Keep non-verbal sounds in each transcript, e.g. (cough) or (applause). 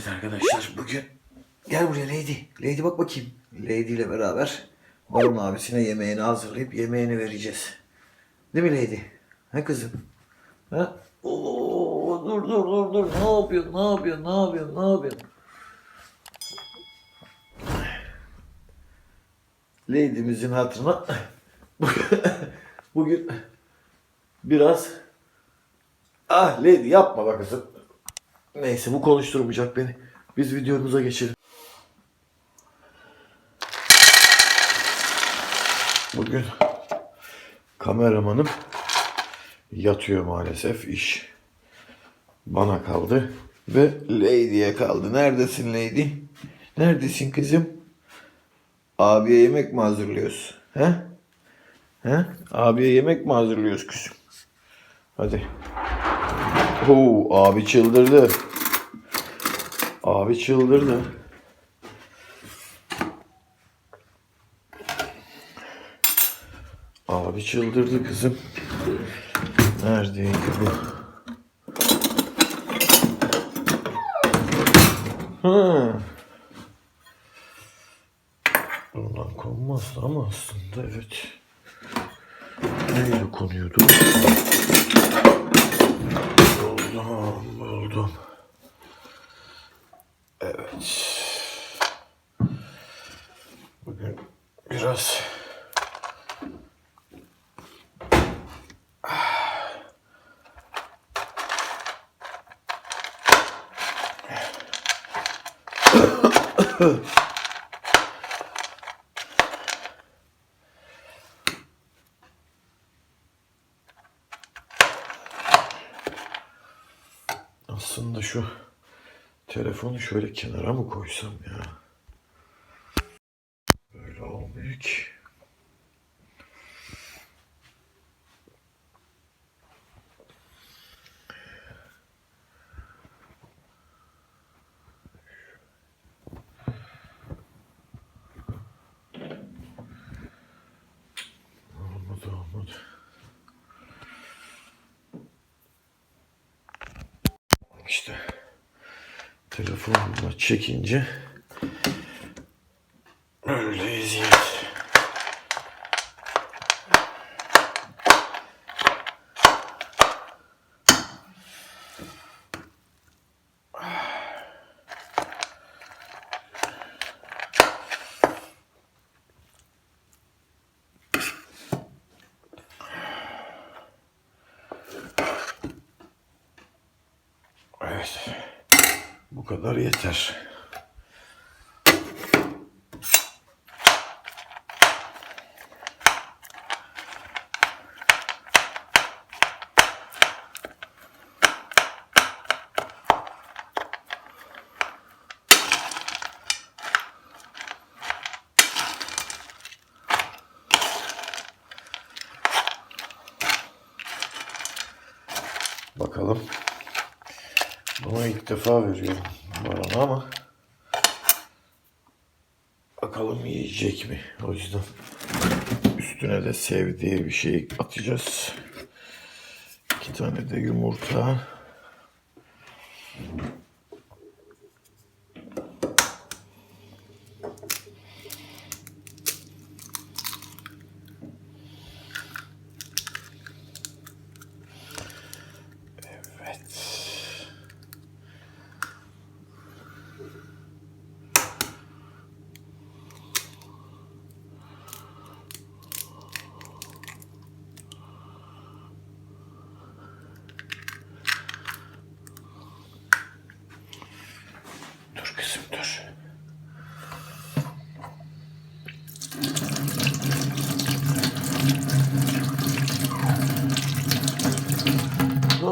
Evet arkadaşlar bugün gel buraya Lady. Lady bak bakayım. Lady ile beraber Baron abisine yemeğini hazırlayıp yemeğini vereceğiz. Değil mi Lady? Ha kızım? Ha? Oo, dur dur dur dur. Ne yapıyorsun? Ne yapıyorsun? Ne yapıyorsun? Ne yapıyorsun? Lady'mizin hatırına (laughs) bugün biraz ah Lady yapma bak kızım. Neyse bu konuşturmayacak beni. Biz videomuza geçelim. Bugün kameramanım yatıyor maalesef iş. Bana kaldı ve Lady'ye kaldı. Neredesin Lady? Neredesin kızım? Abiye yemek mi hazırlıyoruz? He? He? Abiye yemek mi hazırlıyoruz kızım? Hadi. Oo, abi çıldırdı. Abi çıldırdı. Abi çıldırdı kızım. Neredeydi bu? Ha. Bundan konmazdı ama aslında evet. Neyle konuyordu? Buldum, buldum. Evet. Bugün biraz aslında şu telefonu şöyle kenara mı koysam ya? Böyle olmuyor ki. İşte telefonla çekince öyle eziyet. Evet. Bu kadar yeter. Bakalım. Bunu ilk defa veriyorum bana ama bakalım yiyecek mi? O yüzden üstüne de sevdiği bir şey atacağız. İki tane de yumurta.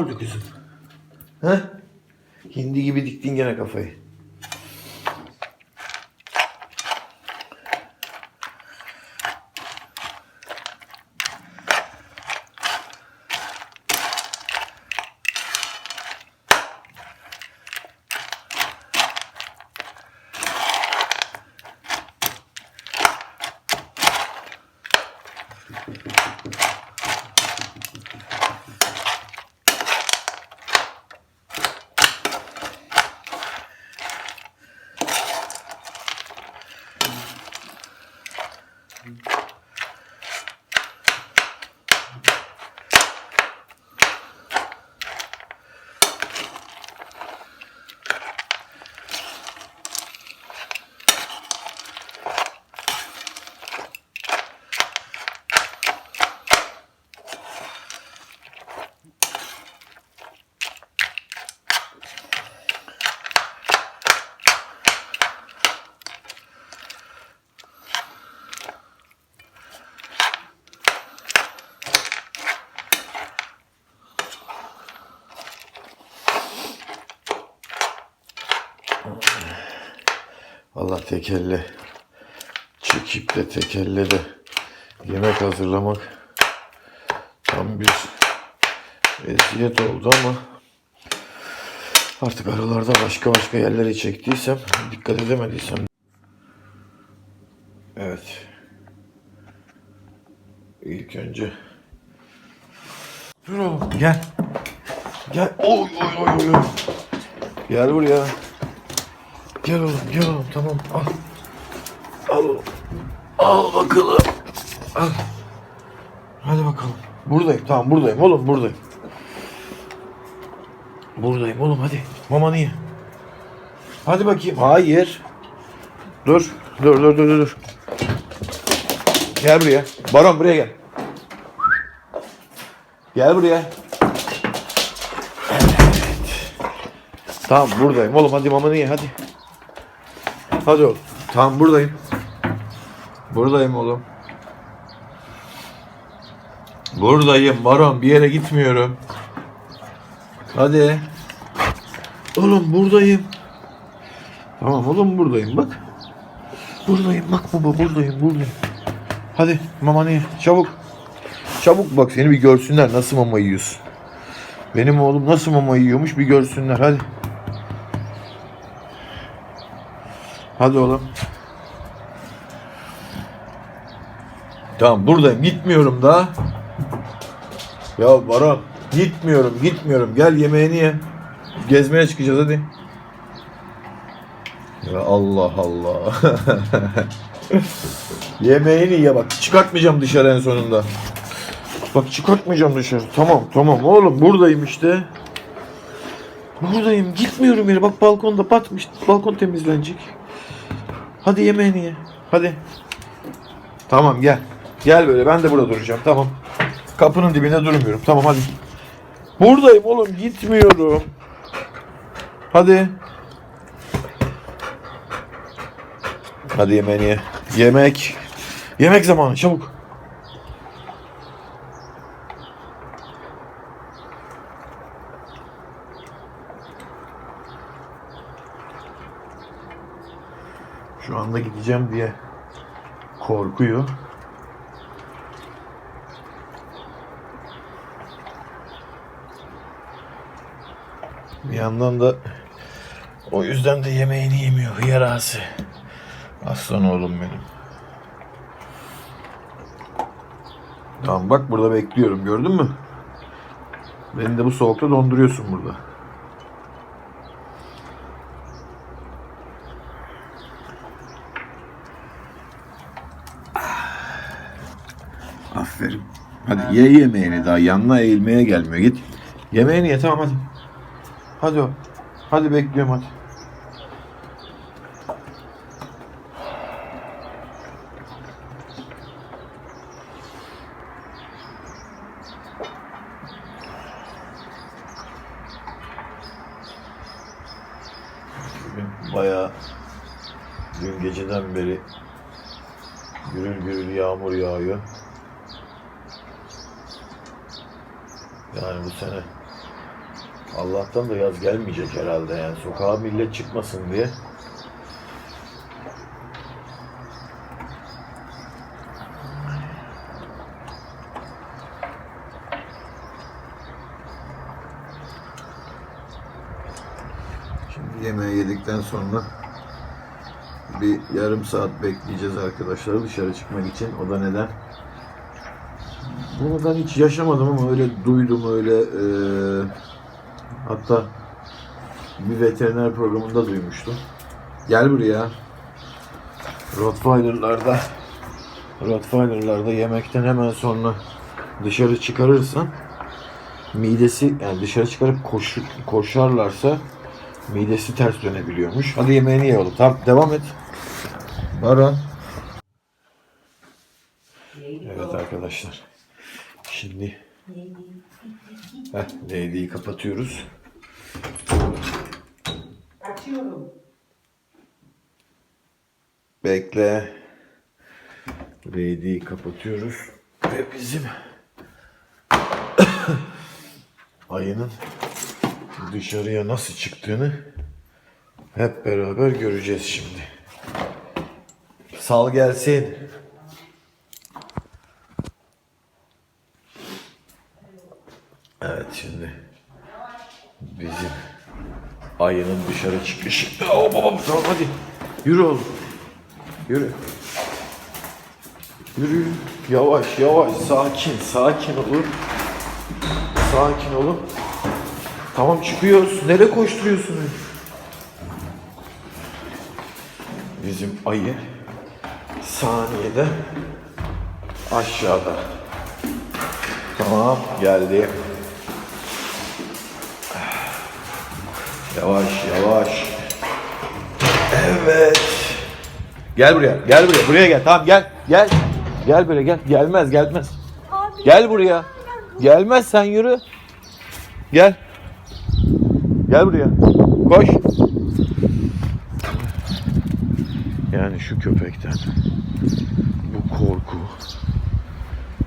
Oldu kızım? He? Hindi gibi diktin gene kafayı. Allah tekelle çekip de tekelle de yemek hazırlamak tam bir eziyet oldu ama artık aralarda başka başka yerlere çektiysem dikkat edemediysem. Evet. İlk önce dur oğlum gel. Gel. Oy oy oy oy. gel buraya Gel oğlum gel oğlum tamam al. Al. Al bakalım. Al. Hadi bakalım. Buradayım tamam buradayım oğlum buradayım. Buradayım oğlum hadi. Mamanı ye. Hadi bakayım. Hayır. Dur dur dur dur. dur. Gel buraya. Baron buraya gel. Gel buraya. Evet. Tamam buradayım oğlum hadi mamanı ye hadi. Hadi oğlum. Tamam buradayım. Buradayım oğlum. Buradayım Baron bir yere gitmiyorum. Hadi. Oğlum buradayım. Tamam oğlum buradayım bak. Buradayım bak baba buradayım buradayım. Hadi mamanı çabuk. Çabuk bak seni bir görsünler nasıl mama yiyorsun. Benim oğlum nasıl mama yiyormuş bir görsünler hadi. Hadi oğlum. Tamam buradayım. Gitmiyorum daha. Ya Baran gitmiyorum gitmiyorum. Gel yemeğini ye. Gezmeye çıkacağız hadi. Ya Allah Allah. (laughs) yemeğini ye bak. Çıkartmayacağım dışarı en sonunda. Bak çıkartmayacağım dışarı. Tamam tamam oğlum buradayım işte. Buradayım. Gitmiyorum yere. Bak balkonda batmış. Balkon temizlenecek. Hadi yemeğini ye. Hadi. Tamam gel. Gel böyle ben de burada duracağım. Tamam. Kapının dibinde durmuyorum. Tamam hadi. Buradayım oğlum gitmiyorum. Hadi. Hadi yemeğini ye. Yemek. Yemek zamanı çabuk. Şu anda gideceğim diye korkuyor. Bir yandan da o yüzden de yemeğini yemiyor hıyarası. Aslan oğlum benim. Tamam bak burada bekliyorum gördün mü? Beni de bu soğukta donduruyorsun burada. Aferin. Hadi ye yemeğini daha yanına eğilmeye gelmiyor. Git. Yemeğini ye tamam hadi. Hadi o. Hadi bekliyorum hadi. Bayağı dün geceden beri gürül gürül yağmur yağıyor. Yani bu sene Allah'tan da yaz gelmeyecek herhalde yani sokağa millet çıkmasın diye. Şimdi yemeği yedikten sonra bir yarım saat bekleyeceğiz arkadaşlar dışarı çıkmak için. O da neden? Bunu ben hiç yaşamadım ama öyle duydum öyle eee, hatta bir veteriner programında duymuştum. Gel buraya. Rottweiler'larda Rottweiler'larda yemekten hemen sonra dışarı çıkarırsan midesi yani dışarı çıkarıp koşu, koşarlarsa midesi ters dönebiliyormuş. Hadi yemeğini ye oğlum. Tamam devam et. Baran. Evet arkadaşlar. Şimdi Heh, Lady'yi kapatıyoruz. Açıyorum. Bekle. Lady'yi kapatıyoruz. Ve bizim (coughs) ayının dışarıya nasıl çıktığını hep beraber göreceğiz şimdi. Sal gelsin. Evet şimdi bizim ayının dışarı çıkışı. Oh, babam tamam hadi. Yürü oğlum. Yürü. Yürü. Yavaş yavaş sakin sakin olun. Sakin olun. Tamam çıkıyoruz. Nereye koşturuyorsunuz? Bizim ayı saniyede aşağıda. Tamam geldi. Yavaş yavaş. Evet. Gel buraya. Gel buraya. Buraya gel. Tamam gel. Gel. Gel buraya gel. Gelmez gelmez. Gel buraya. Gelmez sen yürü. Gel. Gel buraya. Koş. Yani şu köpekten bu korku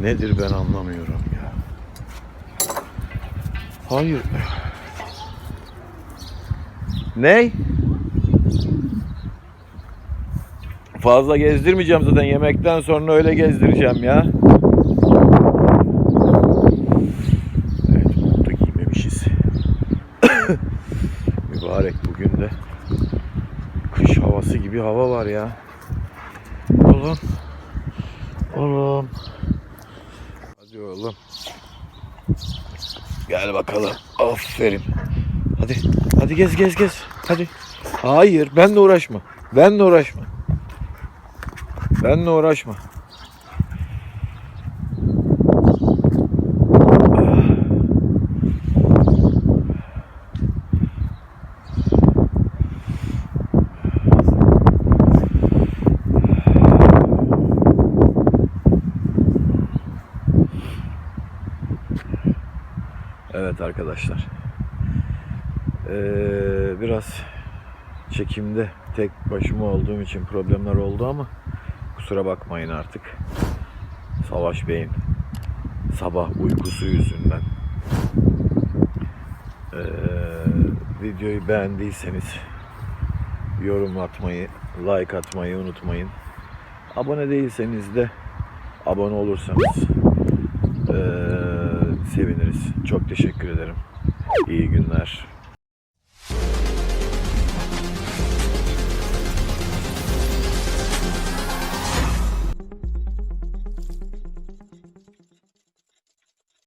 nedir ben anlamıyorum ya. Hayır. Ney? Fazla gezdirmeyeceğim zaten yemekten sonra öyle gezdireceğim ya. Evet montu giymemişiz. (coughs) Mübarek bugün de kış havası gibi hava var ya. Oğlum. Oğlum. Hadi oğlum. Gel bakalım. Aferin. Hadi. Hadi gez gez gez. Hadi. Hayır benle uğraşma. Benle uğraşma. Benle uğraşma. Evet arkadaşlar. Ee, biraz çekimde tek başıma olduğum için problemler oldu ama kusura bakmayın artık. Savaş Bey'in sabah uykusu yüzünden. Ee, videoyu beğendiyseniz yorum atmayı, like atmayı unutmayın. Abone değilseniz de abone olursanız ee, seviniriz. Çok teşekkür ederim. İyi günler.